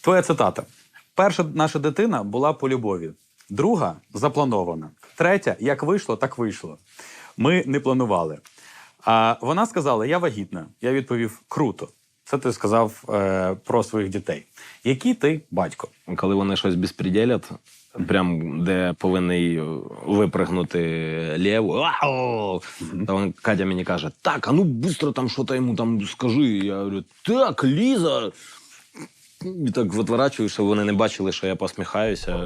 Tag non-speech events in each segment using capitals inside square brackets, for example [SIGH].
Твоя цитата. Перша наша дитина була по любові, друга запланована. Третя, як вийшло, так вийшло. Ми не планували. А вона сказала: Я вагітна. Я відповів: круто. Це ти сказав е, про своїх дітей. Які ти батько? Коли вони щось безпреділять, прям де повинний випригнути лєву, Та він, Катя мені каже: так, а ну быстро там що-то йому там скажи. Я говорю, так, Ліза. І так відворачую, щоб вони не бачили, що я посміхаюся.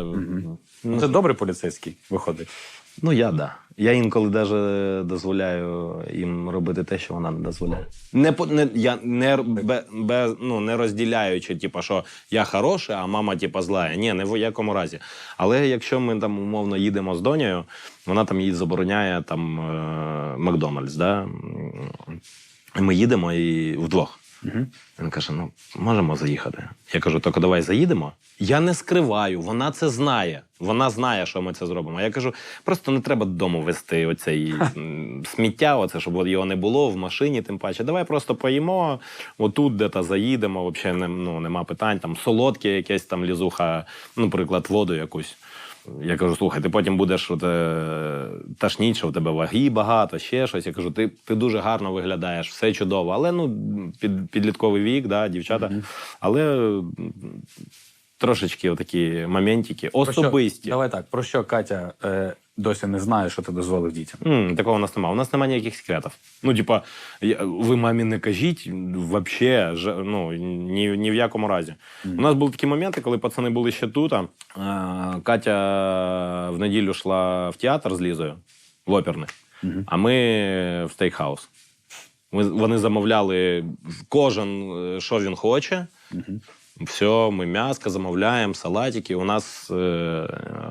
Ну, це добрий поліцейський виходить. Ну, я да. Я інколи навіть дозволяю їм робити те, що вона не дозволяє. Не, по- не, я не, бе, бе, ну, не розділяючи, типу, що я хороший, а мама, типу, зла. Ні, не в якому разі. Але якщо ми там умовно їдемо з донею, вона там їй забороняє там е, Макдональдс, да? Ми їдемо і вдвох. Він каже: ну, можемо заїхати. Я кажу, тільки давай заїдемо. Я не скриваю, вона це знає. Вона знає, що ми це зробимо. Я кажу, просто не треба додому вести оцей сміття, оце, щоб його не було в машині, тим паче. Давай просто поїмо, отут де-то заїдемо, взагалі ну, нема питань. Там солодке якесь там лізуха, ну, наприклад, воду якусь. Я кажу, слухай, ти потім будеш от, е, ташніть, що в тебе ваги багато, ще щось. Я кажу, ти, ти дуже гарно виглядаєш, все чудово. Але ну, під, підлітковий вік, да, дівчата. Але трошечки такі моментики, Про що- особисті. Давай так, про що Катя е, досі не знає, що ти дозволив дітям? М, такого у нас немає. У нас немає ніяких секретів. Ну, типа, ви мамі не кажіть, вообще, ну, ні, ні в якому разі. У нас були такі моменти, коли пацани були ще тут. а, Катя в неділю йшла в театр з Лізою, в оперний, а ми в стейкхаус. Ми, вони замовляли кожен, е, що він хоче. Все, ми м'яско замовляємо, салатики. У нас е,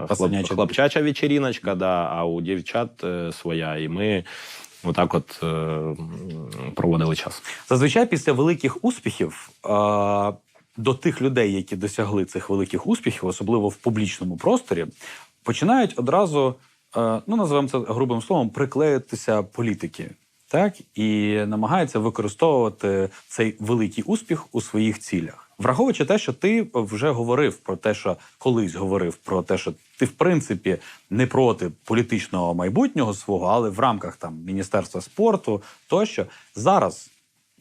хлоп, хлопчача вечеріночка, да, а у дівчат е, своя. І ми отак от е, проводили час. Зазвичай після великих успіхів е, до тих людей, які досягли цих великих успіхів, особливо в публічному просторі, починають одразу, е, ну називаємо це грубим словом, приклеїтися політики. Так і намагаються використовувати цей великий успіх у своїх цілях, враховуючи те, що ти вже говорив про те, що колись говорив про те, що ти в принципі не проти політичного майбутнього свого, але в рамках там міністерства спорту тощо зараз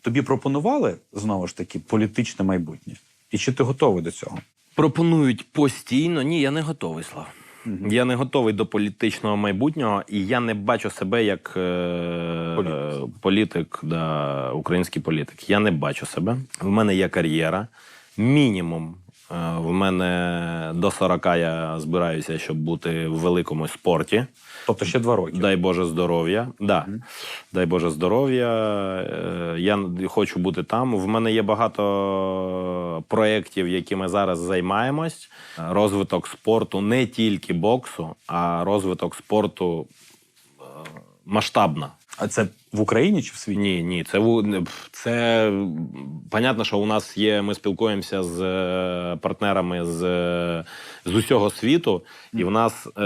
тобі пропонували знову ж таки політичне майбутнє, і чи ти готовий до цього? Пропонують постійно. Ні, я не готовий, Слав. Я не готовий до політичного майбутнього, і я не бачу себе як е, Політик. політик, да, український політик. Я не бачу себе. В мене є кар'єра. Мінімум. Е, В мене до 40 я збираюся, щоб бути в великому спорті. Тобто ще два роки. Дай Боже здоров'я. Да. Дай Боже здоров'я. Е, Я хочу бути там. В мене є багато проєктів, якими зараз займаємось. Розвиток спорту не тільки боксу, а розвиток спорту е, масштабно. А це в Україні чи в світі? Ні, ні, це це понятно, що у нас є. Ми спілкуємося з е, партнерами з, е, з усього світу, і в нас е,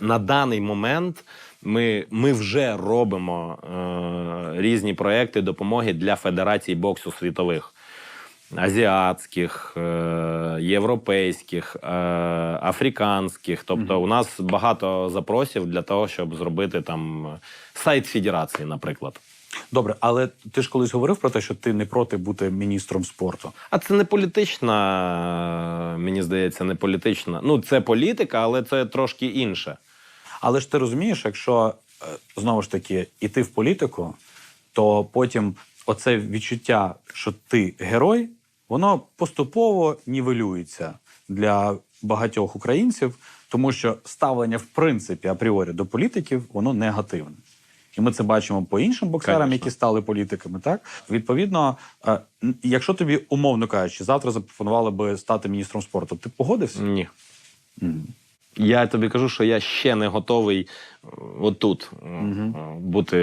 на даний момент ми, ми вже робимо е, різні проекти допомоги для федерацій боксу світових. Азіатських, е, європейських, е, африканських. Тобто, у нас багато запросів для того, щоб зробити там сайт федерації, наприклад. Добре, але ти ж колись говорив про те, що ти не проти бути міністром спорту. А це не політична, мені здається, не політична. Ну, це політика, але це трошки інше. Але ж ти розумієш, якщо е, знову ж таки іти в політику, то потім оце відчуття, що ти герой, воно поступово нівелюється для багатьох українців, тому що ставлення в принципі апріорі до політиків воно негативне. І ми це бачимо по іншим боксерам, Конечно. які стали політиками. Так відповідно, е, якщо тобі умовно кажучи, завтра запропонували би стати міністром спорту, ти б погодився? Ні. Я тобі кажу, що я ще не готовий е, отут е, бути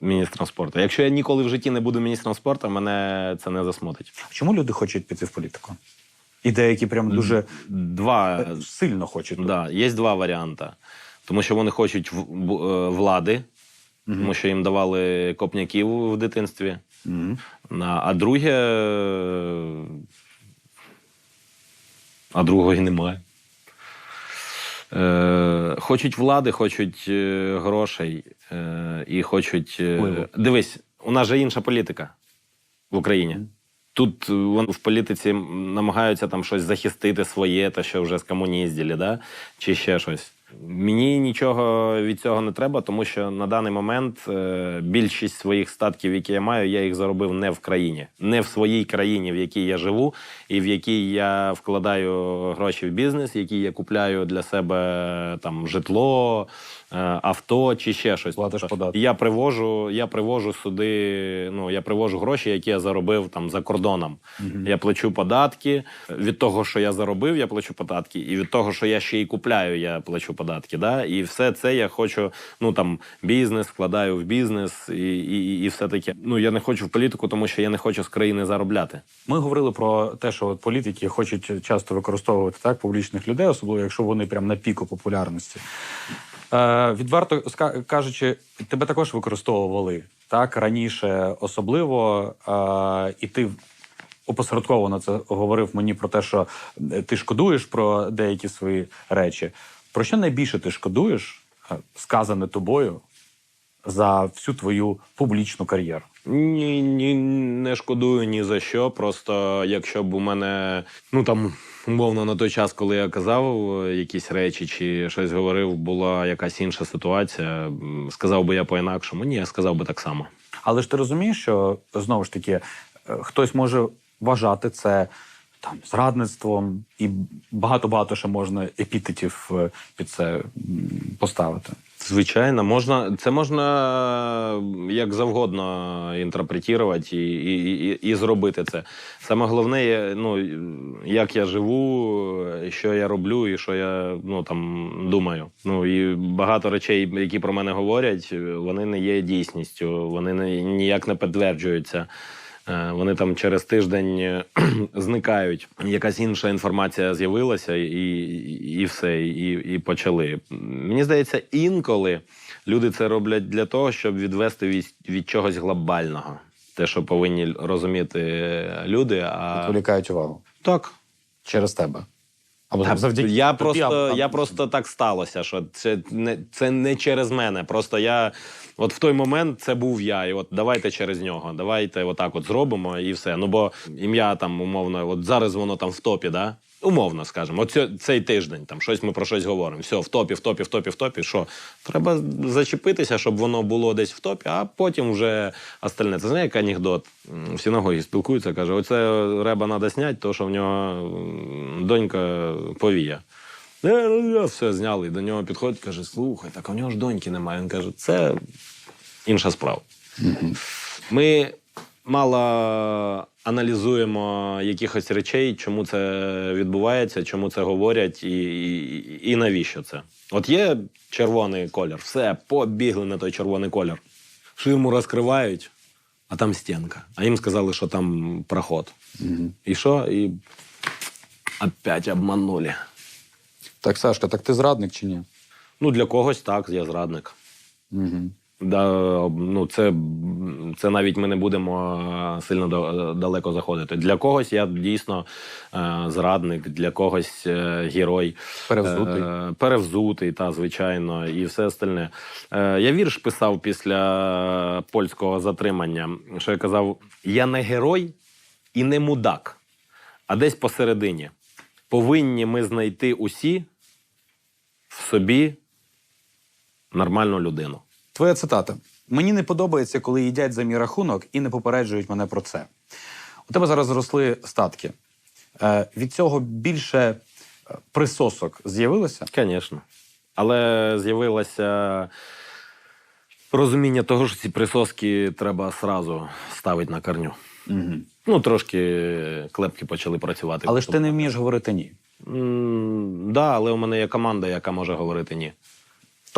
міністром спорту. Якщо я ніколи в житті не буду міністром спорту, мене це не засмутить. Чому люди хочуть піти в політику? І деякі прям дуже Два сильно хочуть. Да, є два варіанти. Тому що вони хочуть влади, тому що їм давали копняків в дитинстві. На- А друге. А другої немає. Е, хочуть влади, хочуть е, грошей е, і хочуть. е, Впливу. дивись, у нас же інша політика в Україні. Тут е, вони в політиці намагаються там щось захистити своє, те, що вже скомуніздили, да? чи ще щось. Мені нічого від цього не треба, тому що на даний момент е, більшість своїх статків, які я маю, я їх заробив не в країні, не в своїй країні, в якій я живу, і в якій я вкладаю гроші в бізнес, які я купляю для себе там житло, авто чи ще щось. Платиш Тобто податки. Я привожу, я привожу сюди. Ну я привожу гроші, які я заробив там за кордоном. Я плачу податки. Від того, що я заробив, я плачу податки, і від того, що я ще й купляю, я плачу податки. Да? І все це я хочу. Ну там бізнес вкладаю в бізнес, і, і, і все таке. Ну я не хочу в політику, тому що я не хочу з країни заробляти. Ми говорили про те, що от політики хочуть часто використовувати так публічних людей, особливо якщо вони прям на піку популярності. Е, відверто кажучи, тебе також використовували так раніше, особливо, е, і ти опосередковано це говорив мені про те, що е, ти шкодуєш про деякі свої речі. Про що найбільше ти шкодуєш, е, сказане тобою, за всю твою публічну кар'єру? Ні, ні, не шкодую ні за що. Просто якщо б у мене, ну там, умовно, на той час, коли я казав е, якісь речі чи щось говорив, була якась інша ситуація, сказав би я по-інакшому. Ні, я сказав би так само. Але ж ти розумієш, що знову ж таки е, хтось може вважати це там зрадництвом, і багато-багато ще можна епітетів е, під це поставити. Звичайно, можна це можна як завгодно інтерпретувати і, і, і, і зробити це. Саме головне, є, ну як я живу, що я роблю, і що я ну там думаю. Ну і багато речей, які про мене говорять, вони не є дійсністю, вони не, ніяк не підтверджуються. Е, Вони там через тиждень е, [CLEARS THROAT] зникають. Якась інша інформація з'явилася, і, і, і все, і, і почали. Мені здається, інколи люди це роблять для того, щоб відвести від, від чогось глобального. Те, що повинні розуміти люди. А Відволікають увагу так. через тебе. Або Та, завдяки я тобі, просто, або- я просто так сталося, що це не, це не через мене. Просто я от в той момент це був я. І от давайте через нього. Давайте отак от зробимо і все. Ну бо ім'я там умовно, от зараз воно там в топі, да? Умовно, скажемо, от цей тиждень там щось ми про щось говоримо. Все, в топі, в топі, в топі, в топі. Що? Треба зачепитися, щоб воно було десь в топі, а потім вже остальне. Це знаєш, як анекдот. В синагогі спілкуються, каже: оце реба треба зняти, то що в нього донька повія. Е, ну, я Все зняли. І до нього підходить, каже: слухай, так у нього ж доньки немає. Він каже, це інша справа. Ми мало аналізуємо якихось речей, чому це відбувається, чому це говорять, і, і, і навіщо це. От є червоний колір, все, побігли на той червоний колір. Ширму розкривають, а там стінка. А їм сказали, що там проход. І що? І опять обманули. Так, Сашка, так ти зрадник чи ні? Ну, для когось так, я зрадник. Угу. Да, ну це, це навіть ми не будемо е, сильно далеко заходити. Для когось я дійсно е, зрадник, для когось е, герой. Перевзутий. Перевзутий, та, звичайно, і все остальне. Я вірш писав після польського затримання, що я казав: я не герой і не мудак, а десь посередині. Повинні ми знайти усі в собі нормальну людину. Твоя цитата. Мені не подобається, коли їдять за мій рахунок і не попереджують мене про це. У тебе зараз зросли статки. Е, від цього більше е, присосок з'явилося? Звісно. Але з'явилося розуміння того, що ці присоски треба сразу ставити на корню. Угу. Ну, трошки клепки почали працювати. Але ж ти не вмієш говорити ні. Так, да, але у мене є команда, яка може говорити ні.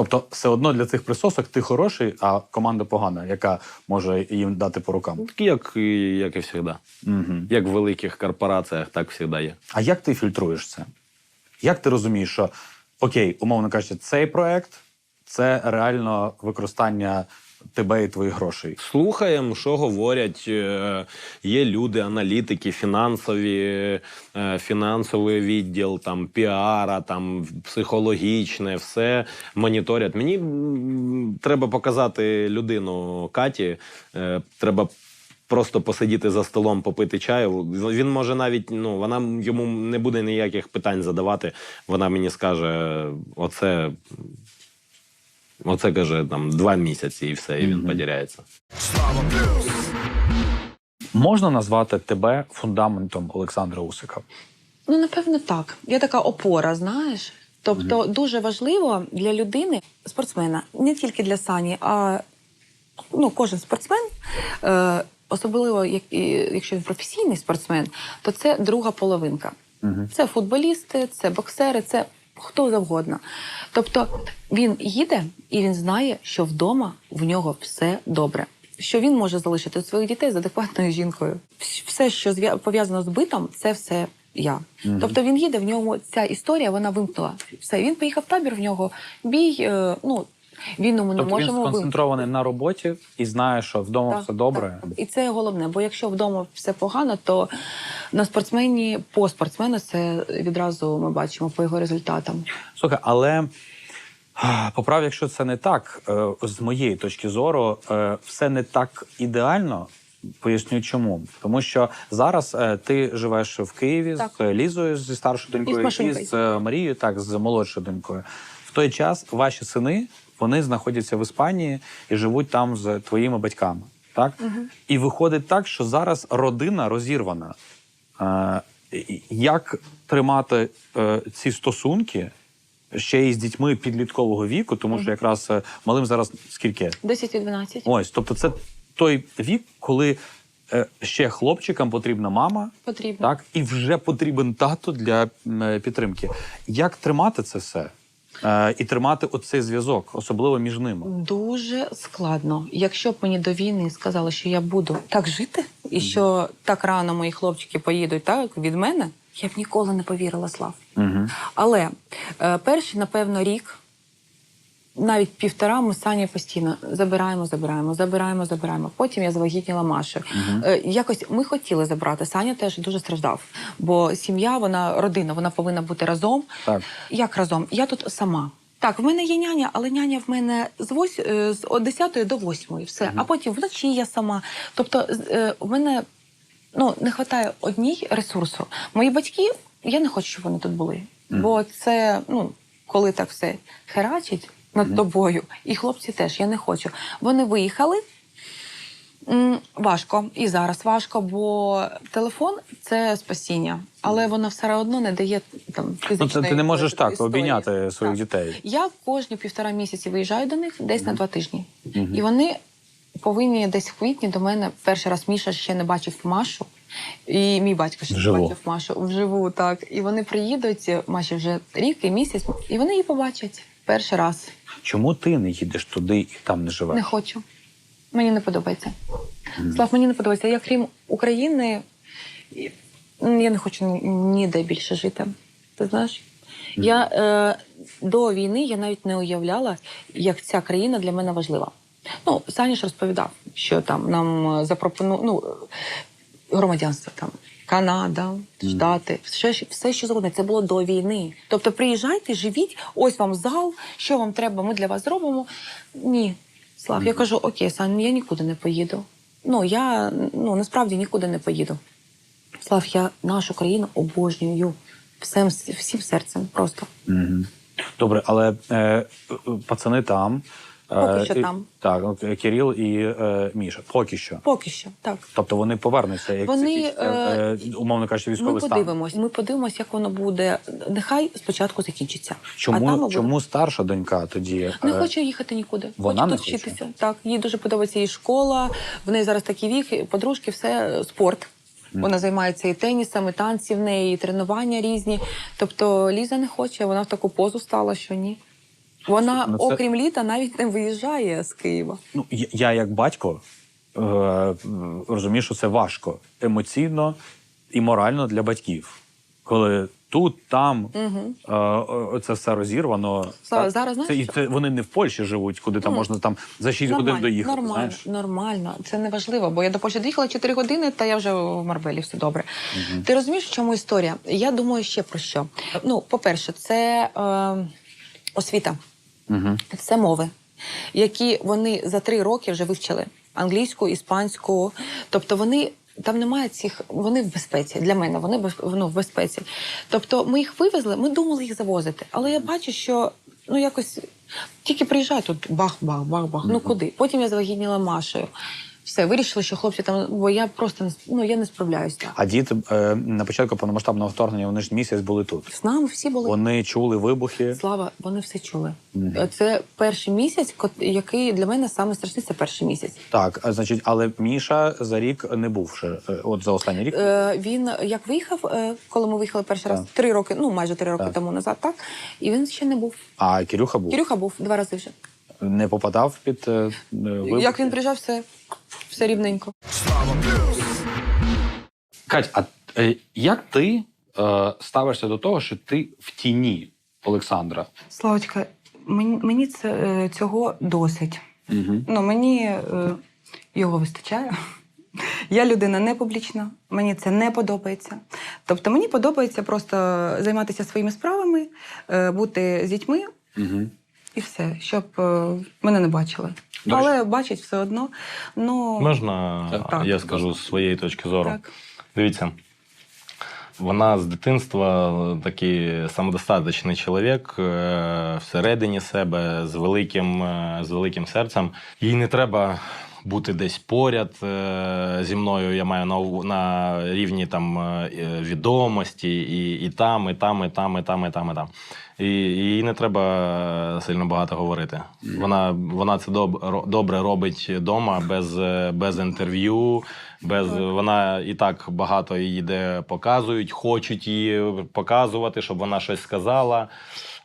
Тобто, все одно для цих присосок ти хороший, а команда погана, яка може їм дати по рукам. Такі, як, як і завжди. Угу. Як в великих корпораціях, так завжди є. А як ти фільтруєш це? Як ти розумієш, що окей, умовно кажучи, цей проект це реально використання тебе і твоїх грошей? Слухаємо, що говорять. Е, Є люди, аналітики, фінансові, е, фінансовий відділ, там піара, там психологічне, все моніторять. Мені треба показати людину Каті. е, Треба. Просто посидіти за столом, попити чаю. Він може навіть ну вона йому не буде ніяких питань задавати. Вона мені скаже: оце, оце каже там два місяці, і все, і він подіряється. Можна назвати тебе фундаментом Олександра Усика? Ну, напевно, так. Я така опора, знаєш. Тобто, дуже важливо для людини, спортсмена, не тільки для Сані, а ну, кожен спортсмен, е, особливо як, і- якщо він професійний спортсмен, то це друга половинка. Це футболісти, це боксери, це хто завгодно. Тобто він їде і він знає, що вдома в нього все добре. Що він може залишити своїх дітей з адекватною жінкою. Все, що пов'язано з битом, це все я. Тобто він їде, в ньому ця історія вона вимкнула. Все, він поїхав в табір, в нього бій. е, ну, війну ми не Тобто він можемо вимкнути. сконцентрований на роботі і знає, що вдома Так, все добре. так. І це головне, бо якщо вдома все погано, то на спортсмені, по спортсмену це відразу ми бачимо по його результатам. Слухай, але поправ, якщо це не так, е, з моєї точки зору, е, все не так ідеально. Поясню чому. Тому що зараз е, ти живеш в Києві Так. з Лізою зі старшою донькою і з е, Марією, так, з молодшою донькою. В той час ваші сини вони знаходяться в Іспанії і живуть там з твоїми батьками. Так? І виходить так, що зараз родина розірвана. Е, як тримати е, ці стосунки ще й з дітьми підліткового віку, тому що якраз е, малим зараз скільки? 10 і 12. Ось, тобто, це той вік, коли е, ще хлопчикам потрібна мама, Потрібно. так, і вже потрібен тато для е, підтримки. Як тримати це все? Е, і тримати оцей зв'язок, особливо між ними. Дуже складно. Якщо б мені до війни сказали, що я буду так жити, і що так рано мої хлопчики поїдуть так від мене, я б ніколи не повірила, Слав. Угу. Але е, перший, напевно, рік, навіть півтора, ми з Санєю постійно забираємо, забираємо, забираємо, забираємо. Потім я завагітніла Машу. Е, якось ми хотіли забрати. Саня теж дуже страждав, бо сім'я, вона родина, вона повинна бути разом. Так. Як разом? Я тут сама. Так, в мене є няня, але няня в мене з вось е, з 10 до 8, все. А потім вночі я сама. Тобто, е, в мене ну не вистачає одній ресурсу. Мої батьки, я не хочу, щоб вони тут були. Бо це, ну, коли так все херачить над тобою, і хлопці теж я не хочу. Вони виїхали. Важко і зараз важко, бо телефон це спасіння, але воно все одно не дає там Ну, фізичної це ти не можеш так історії. обійняти своїх Так. дітей. Я кожні півтора місяці виїжджаю до них десь на два тижні. І вони повинні десь в квітні до мене перший раз Міша ще не бачив Машу. І мій батько ще Вживу. не бачив Машу вживу, так. І вони приїдуть, Маші вже рік і місяць, і вони її побачать перший раз. Чому ти не їдеш туди і там не живеш? Не хочу. Мені не подобається. Слав, мені не подобається. Я крім України, я не хочу ніде більше жити. Ти знаєш? Я е, до війни я навіть не уявляла, як ця країна для мене важлива. Ну, Саня ж розповідав, що там нам запропонували ну, громадянство там. Канада, Штати, все, все, що завгодно. Це було до війни. Тобто, приїжджайте, живіть, ось вам зал, що вам треба, ми для вас зробимо. Ні, Слав, я кажу, окей, Сан, я нікуди не поїду. Ну, я ну, насправді нікуди не поїду. Слав, я нашу країну обожнюю всім, всім серцем просто. Добре, але е, пацани там. Поки Е, що там. Так, е, Кирил і е, Міша. Поки що. Поки що, так. Тобто вони повернуться, як Вони, е, умовно кажучи, Ми військовий стан. подивимось. Ми подивимось, як воно буде. Нехай спочатку закінчиться. а там Чому, ми чому старша донька тоді? Не е, хоче їхати нікуди. вона хоче не тут хоче? вчитися. Так, їй дуже подобається її школа. В неї зараз такий вік, подружки, все спорт. Вона займається і тенісом, і танці в неї, і тренування різні. Тобто Ліза не хоче, вона в таку позу стала, що ні. Вона, Ну, це- окрім літа, навіть не виїжджає з Києва. Ну, я, я як батько е, розумію, що це важко емоційно і морально для батьків, коли тут, там. Угу. Е, це все розірвано. Слава, Так? зараз знаєш, це, і це вони не в Польщі живуть, куди там Ну, можна там за 6 годин доїхати. Нормально, Знаєш? нормально. Це не важливо, бо я до Польщі доїхала 4 години, та я вже в Марбелі, все добре. Ти розумієш, в чому історія? Я думаю ще про що. Ну, по-перше, це е, освіта, Угу. це мови, які вони за три роки вже вивчили: англійську, іспанську. Тобто вони. Там немає цих, вони в безпеці. Для мене вони без- ну, в безпеці. Тобто ми їх вивезли, ми думали їх завозити. Але я бачу, що ну якось тільки приїжджають тут бах-бах-бах-бах. Ну куди? Потім я завагітніла Машею. Все, вирішили, що хлопці там, бо я просто ну, я не справляюся. А діти е, на початку повномасштабного вторгнення вони ж місяць були тут. З нами всі були. Вони чули вибухи. Слава, вони все чули. Мгм. Це перший місяць, який для мене саме страшний, це перший місяць. Так, а, значить, але Міша за рік не був ще. е, От за останній рік. Е, він як виїхав, е, коли ми виїхали перший раз, три роки, ну майже три роки Так. тому назад, так і він ще не був. А Кирюха був Кирюха був два рази вже. не попадав під е, е, вибухи? Як він приїжджав, все, все рівненько. Кать, а е, як ти е, ставишся до того, що ти в тіні Олександра? Славочка, мені, мені це, е, цього досить. Угу. Ну, мені е, його вистачає. Я людина не публічна, мені це не подобається. Тобто мені подобається просто займатися своїми справами, е, бути з дітьми Угу. і все, щоб е, мене не бачили. Але бачать все одно. Ну, Можна Так. я скажу з своєї точки зору? так. Дивіться, вона з дитинства такий самодостаточний чоловік е, всередині себе з великим, е, з великим серцем. Їй не треба. Бути десь поряд е, зі мною, я маю на, на рівні там відомості, і, і там, і там, і там, і там, і там, і там. І, їй не треба сильно багато говорити. Вона, вона це доб, добре робить вдома без, е, без інтерв'ю, без вона і так багато її де показують, хочуть її показувати, щоб вона щось сказала.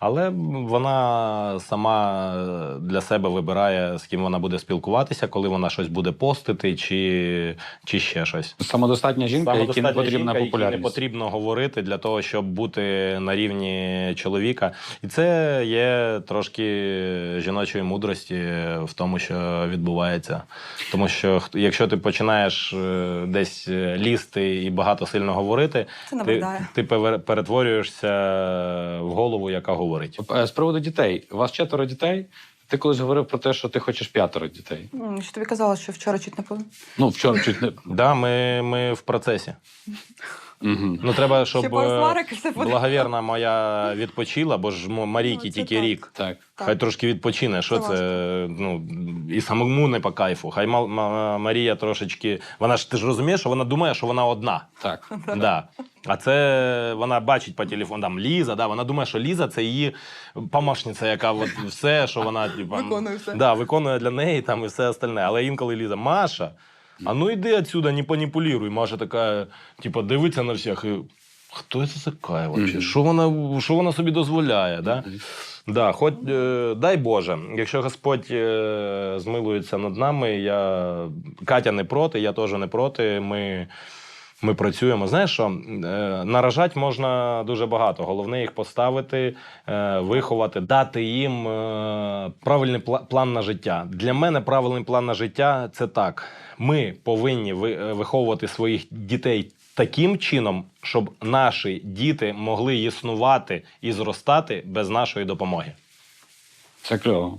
Але вона сама для себе вибирає, з ким вона буде спілкуватися, коли вона щось буде постити, чи, чи ще щось. Самодостатня жінка, якій не потрібна жінка, популярність. не потрібно говорити для того, щоб бути на рівні чоловіка. І це є трошки жіночої мудрості в тому, що відбувається. Тому що якщо ти починаєш е, десь е, лізти і багато сильно говорити, Це ти, ти перетворюєшся в голову, яка говорить. Е, З приводу дітей. У вас четверо дітей. Ти колись говорив про те, що ти хочеш п'ятеро дітей. Що тобі казала, що вчора чуть не по Ну, вчора чуть не. Да, ми, ми в процесі. Угу. Ну треба, щоб е, все благовірна моя відпочила, бо ж Марійки Ну, тільки рік. Так. Хай трошки відпочине. Що Це? Ну і самому не по кайфу. Хай Ма- Ма- Марія трошечки. Вона ж ти ж розумієш, що вона думає, що вона одна. Так. [LAUGHS] Да. А це вона бачить по телефону там Ліза, да, вона думає, що Ліза це її помощниця, яка от все, що вона типа, Виконує все. Да, виконує для неї там і все остальне. Але інколи Ліза, Маша, а ну йди отсюда, не маніпулюй. Маша така, типа, дивиться на всіх і. Хто це така вообще? Що вона, що вона собі дозволяє? Да? Да, хоч е, дай Боже, якщо Господь е, змилується над нами, я Катя не проти, я теж не проти. Ми, ми працюємо. Знаєш що? Е, наражати можна дуже багато. Головне їх поставити, е, виховати, дати їм е, правильний план на життя. Для мене правильний план на життя це так. Ми повинні виховувати своїх дітей таким чином, щоб наші діти могли існувати і зростати без нашої допомоги. Це кльово.